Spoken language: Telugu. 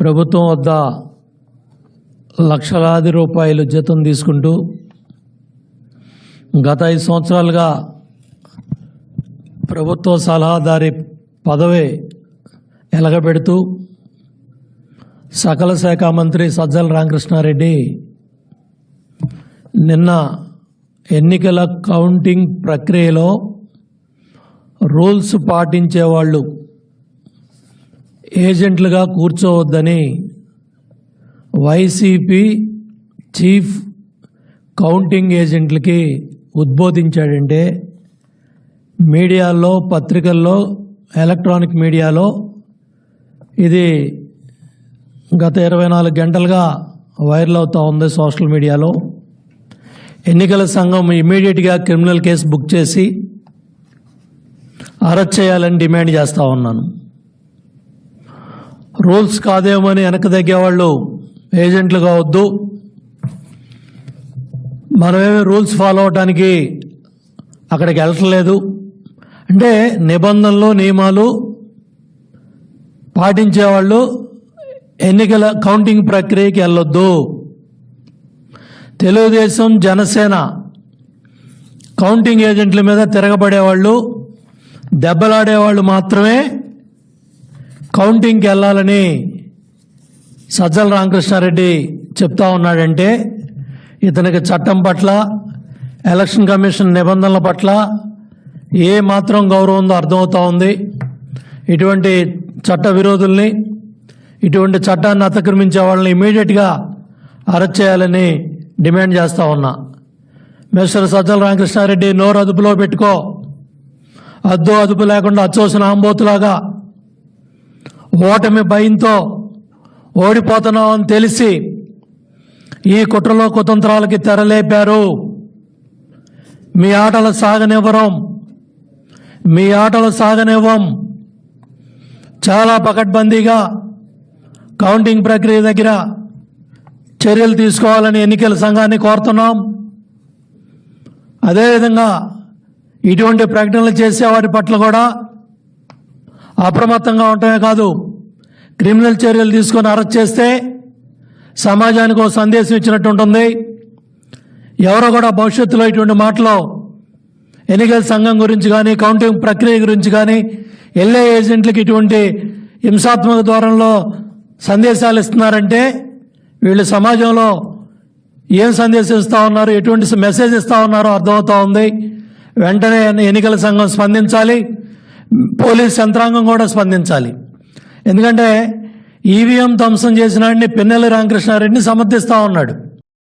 ప్రభుత్వం వద్ద లక్షలాది రూపాయలు జీతం తీసుకుంటూ గత ఐదు సంవత్సరాలుగా ప్రభుత్వ సలహాదారి పదవి ఎలగబెడుతూ సకల శాఖ మంత్రి సజ్జల రామకృష్ణారెడ్డి నిన్న ఎన్నికల కౌంటింగ్ ప్రక్రియలో రూల్స్ పాటించేవాళ్ళు ఏజెంట్లుగా కూర్చోవద్దని వైసీపీ చీఫ్ కౌంటింగ్ ఏజెంట్లకి ఉద్బోధించాడంటే మీడియాలో పత్రికల్లో ఎలక్ట్రానిక్ మీడియాలో ఇది గత ఇరవై నాలుగు గంటలుగా వైరల్ అవుతూ ఉంది సోషల్ మీడియాలో. ఎన్నికల సంఘం ఇమీడియట్గా క్రిమినల్ కేసు బుక్ చేసి అరెస్ట్ చేయాలని డిమాండ్ చేస్తూ ఉన్నాను. రూల్స్ కాదేమని వెనక తగ్గేవాళ్ళు ఏజెంట్లు కావద్దు. మనమేమి రూల్స్ ఫాలో అవడానికి అక్కడికి వెళ్ళట్లేదు. అంటే నిబంధనలు నియమాలు పాటించేవాళ్ళు ఎన్నికల కౌంటింగ్ ప్రక్రియకి వెళ్ళొద్దు. తెలుగుదేశం జనసేన కౌంటింగ్ ఏజెంట్ల మీద తిరగబడేవాళ్ళు దెబ్బలాడేవాళ్ళు మాత్రమే కౌంటింగ్కి వెళ్ళాలని సజ్జల రామకృష్ణారెడ్డి చెప్తా ఉన్నాడంటే ఇతనికి చట్టం పట్ల ఎలక్షన్ కమిషన్ నిబంధనల పట్ల ఏ మాత్రం గౌరవం ఉందో అర్థమవుతా ఉంది. ఇటువంటి చట్ట విరోధుల్ని ఇటువంటి చట్టాన్ని అతిక్రమించే వాళ్ళని ఇమీడియట్గా అరెస్ట్ చేయాలని డిమాండ్ చేస్తూ ఉన్నా. మిస్టర్ సజ్జల రామకృష్ణారెడ్డి నోరు అదుపులో పెట్టుకో. అద్దు అదుపు లేకుండా అచ్చోసిన ఆంబోతులాగా ఓటమి భయంతో ఓడిపోతున్నామని తెలిసి ఈ కుట్రలో కుతంత్రాలకి తెరలేపారు. మీ ఆటలు సాగనివ్వరం. మీ ఆటలు సాగనివ్వం. చాలా పకడ్బందీగా కౌంటింగ్ ప్రక్రియ దగ్గర చర్యలు తీసుకోవాలని ఎన్నికల సంఘాన్ని కోరుతున్నాం. అదేవిధంగా ఇటువంటి ప్రకటనలు చేసే వాటి పట్ల కూడా అప్రమత్తంగా ఉండటమే కాదు క్రిమినల్ చర్యలు తీసుకొని అరెస్ట్ చేస్తే సమాజానికి ఒక సందేశం ఇచ్చినట్టు ఉంటుంది. ఎవరో కూడా భవిష్యత్తులో ఇటువంటి మాటలు ఎన్నికల సంఘం గురించి కానీ కౌంటింగ్ ప్రక్రియ గురించి కానీ ఎల్ఏ ఏజెంట్లకు ఇటువంటి హింసాత్మక ధోరణిలో సందేశాలు ఇస్తున్నారంటే వీళ్ళు సమాజంలో ఏం సందేశం ఇస్తూ ఉన్నారు ఎటువంటి మెసేజ్ ఇస్తూ ఉన్నారో అర్థమవుతూ ఉంది. వెంటనే ఎన్నికల సంఘం స్పందించాలి. పోలీస్ యంత్రాంగం కూడా స్పందించాలి. ఎందుకంటే ఈవీఎం ధ్వంసం చేసిన వాడిని పిన్నెల్లి రామకృష్ణారెడ్డిని సమర్థిస్తూ ఉన్నాడు.